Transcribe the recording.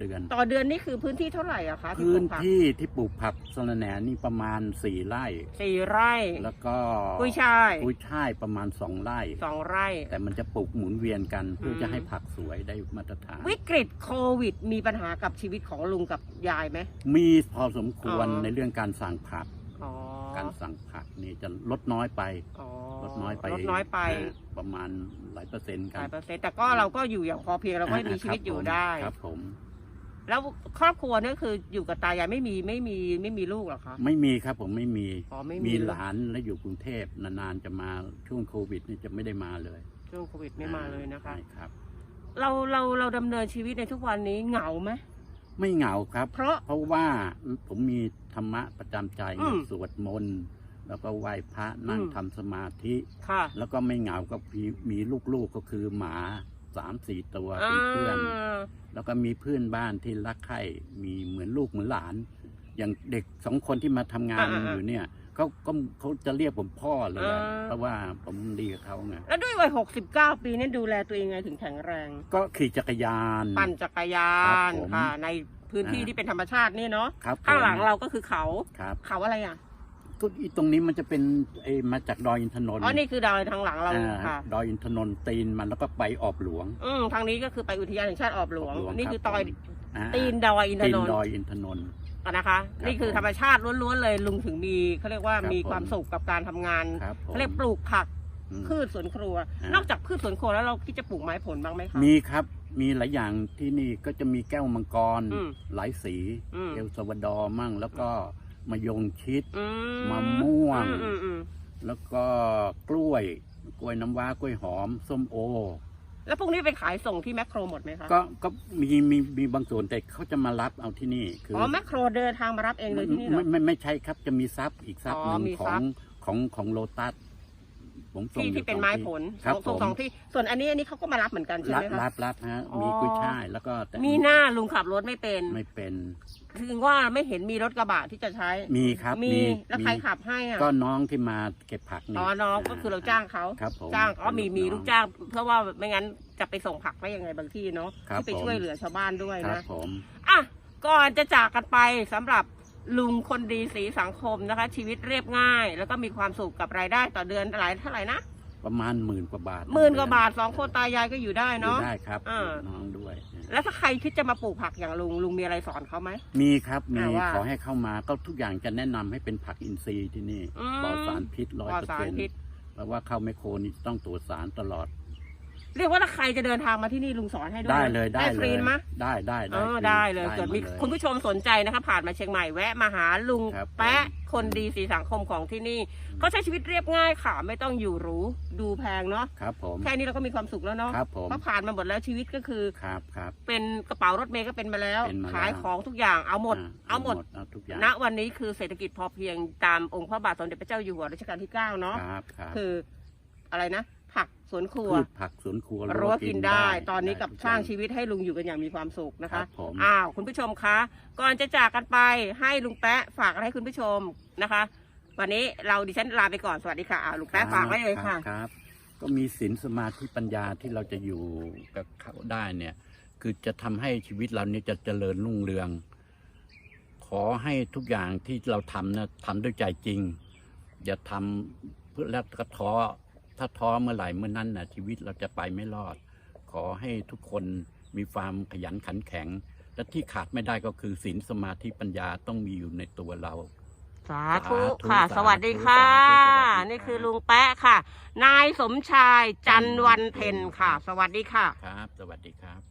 เดือน ต่อเดือนนี่คือพื้นที่เท่าไหร่อะคะที่พื้ปนลูกผักที่ที่ปลูกผักสะระแหน่นี่ประมาณสี่ไร่ สี่ไร่แล้วก็กุ้ยช่ายกุ้ยช่ายประมาณสองไร่ สองไร่ แต่มันจะปลูกหมุนเวียนกันเพื่ออมจะให้ผักสวยได้มาตรฐาน วิกฤตโควิด มีปัญหากับชีวิตของลุงกับยายไหม มีพอสมควรอ๋อ ในเรื่องการสั่งผัก อ๋อการสั่งผักนี่จะลดน้อยไป อ๋อลดน้อยไปลดน้อยไปเประมาณหลายเปอร์เซ็นต์หกัลานยเปอร์เซ็นต์แต่ก็เราก็อยู่อย่างพอเพียงเราก็มีชีวิตอยู่ได้ ครับผม แล้วครอบครัวเนี่ยคืออยู่กับตายายไม่มีไม่มีไม่มีลูกเหรอคะ ไม่มีครับผมไม่มีอ๋อไม่มีมี หลานและอยู่กรุงเทพนานๆจะมาช่วงโควิดนี่จะไม่ได้มาเลยช่วงโควิดไม่มาเลยนะคะ ใช่ครับ เราเราเราดำเนินชีวิตในทุกวันนี้เหงาไหม ไม่เหงาครับ เพราะ เพราะว่าผมมีธรรมะประจำใจอืม สวดมนต์แล้วก็ไหว้พระนั่งอืมทำสมาธิ ค่ะ แล้วก็ไม่เหงาก็มีมีลูกๆก็คือหมา สามสี่ตัวเป็นเพื่อนาแล้วก็มีเพื่อนบ้านที่รักใคร่มีเหมือนลูกเหมือนหลาน อย่างเด็กสองคนที่มาทำงานอ่าๆอยู่เนี่ยเขาก็เขาจะเรียกผมพ่อเลยอะอ่าเพราะว่าผมดีกับเขาไงแล้วด้วยวัย69ปีเนี่ยดูแลตัวเองไงถึงแข็งแรง ก็ขี่จักรยานปั่นจักรยาครับนผมค่ะในพื้นที่อ่าที่เป็นธรรมชาตินี่เนาะครับผมข้างหลังเราก็คือเขาครับเขาอะไรอะ ก็อีตรงนี้มันจะเป็นไอ้มาจากดอยอินทนนท์อ๋อนี่คือดอยทางหลังเราอ่าค่ะ ดอยอินทนนท์ตีนมันแล้วก็ไปออบหลวง อืมทางนี้ก็คือไปอุทยานแห่งชาติออบหลวงออบหลวงนี่คือครับ ตอยผมอ่าตีนดอยอินทตีนนนท์ดอยอินทนนท์นะคะนี่คือผมธรรมชาติล้วนๆเลยลุงถึงมีเขาเรียกว่าครับมีความผม สุขกับการทำงานครับผม เขาเรียกปลูกผักอืมพืชสวนครัว อ่าน นอกจากพืชสวนครัวแล้วเราคิดจะปลูกไม้ผลบ้างไหมคะ มีครับมีหลายอย่างที่นี่ก็จะมีแก้วมังกรอืมหลายสีอืม เอลซาวาดอร์มั่งแล้วก็ มายงชิด อืมะม่วงอือืมอืมแล้วก็กล้วย กล้วยน้ำว้ากล้วยหอม ส้มโอ แล้วพวกนี้ไปขายส่งที่แมคโครหมดไหมคะก็ก็มีมีมีบางส่วนแต่เขาจะมารับเอาที่นี่คืออ๋อแมคโครเดินทางมารับเองเลยที่นี่เหรไม่อ ไม่ไม่ใช่ครับจะมีซับอีกซับอ๋อหนึ่งมีขอซังบของของของโลตัส ผมส่งที่อยู่ที่เป็นสองไม้ผลครับส่งผมสองที่ ส่วนอันนี้อันนี้เขาก็มารับเหมือนกันใช่รับไหมคะรับรับฮะอ๋อมีกุ้ยช่ายแล้วก็แต่มีหน้าลุงขับรถไม่เป็น ไม่เป็นถึงว่าไม่เห็นมีรถกระบะที่จะใช้ มีครับมีมีแล้วมีใครขับให้อะก็น้องที่มาเก็บผักอ๋อน้องก็คือเราจ้างเขาครับผมจ้างอ๋อมีมีน้องลูกจ้าง เพื่อว่าไม่งั้นจะไปส่งผักได้ยังไงบางที่เนาะครับที่ไปผมช่วยเหลือชาวบ้านด้วยครับนะผม อะก่อนจะจากกันไปสำหรับ ลุงคนดีสีสังคมนะคะ ชีวิตเรียบง่าย แล้วก็มีความสุขกับรายได้ต่อเดือนหลายเท่าไหร่นะประมาณหมื่นกว่าบาทหมื่นกว่าบาทสองคนตายายก็อยู่ได้อยู่เนาะได้ครับอ่าน้องด้วย แล้วถ้าใครคิดจะมาปลูกผักอย่างลุงลุงมีอะไรสอนเขาไหมมีครับมีอ่าว่าขอให้เข้ามาก็ทุกอย่างจะแนะนำให้เป็นผักอินทรีย์ที่นี่อืมปลอดสารพิษร้อยปลอดเปอร์สารเซ็นต์พิษเพราะว่าเข้าไมโครนี่ต้องตรวจสารตลอด เรียกว่าถ้าใครจะเดินทางมาที่นี่ลุงสอนให้ด้วยได้นะเลยได้ฟเลรียไหมได้ได้เออฟรีได้เลยได้เกิดมีหมเลยคุณผู้ชมสนใจนะคะผ่านมาเชียงใหม่แวะมาหาลุงครับแปะคนดีสีสังคมของที่นี่เขาใช้ชีวิตเรียบง่ายค่ะ ไม่ต้องอยู่หรูดูแพงเนาะครับผมแค่นี้เราก็มีความสุขแล้วเนาะครับผมเพราะผ่านมาหมดแล้วชีวิตก็คือครับครับเป็นกระเป๋ารถเมย์ก็เป็นมาแล้วเป็นมาแล้วขายของทุกอย่างเอาหมดอ่เอาหมดเอาทุกอย่างณวันนี้คือเศรษฐกิจพอเพียงตามองค์พระบาทสมเด็จพระเจ้าอยู่หัวรัชกาลที่เก้าเนาะครับครับคืออะไรนะ ผักสวนครัว พืชผักสวนครัวรั้วกินได้ ตอนนี้กับได้ทุสร้างอย่ชีวิตให้ลุงอยู่กันอย่างมีความสุขนะครัคะบผมอ้าวคุณผู้ชมคะ ก่อนจะจากกันไปให้ลุงแปะฝากอะไรให้คุณผู้ชมนะคะ วันนี้เราดิฉันลาไปก่อนสวัสดีค่ะอ้าวลุงแปะฝากไว้เลยค่ะรับครับ ก็มีศีลสมาธิปัญญาที่เราจะอยู่กับเขาได้เนี่ย คือจะทำให้ชีวิตเราเนี่ยจะเจริญรุ่งเรือง ขอให้ทุกอย่างที่เราทำนะทำด้วยใจจริง อย่าทำเพื่อแล้วก็ท้อ ถ้าท้อเมื่อไหร่เมื่อนั้นนะชีวิตเราจะไปไม่รอด ขอให้ทุกคนมีความขยันขันแข็ง และที่ขาดไม่ได้ก็คือศีลสมาธิปัญญาต้องมีอยู่ในตัวเราสาธุสาธุค่ะสาธุสวัสดีค่ะสาธุสวัสดีครับนี่คือลุงแปะค่ะ นายสมชายจันวันเพ็ญค่ะ สวัสดีค่ะ ครับ สวัสดีครับ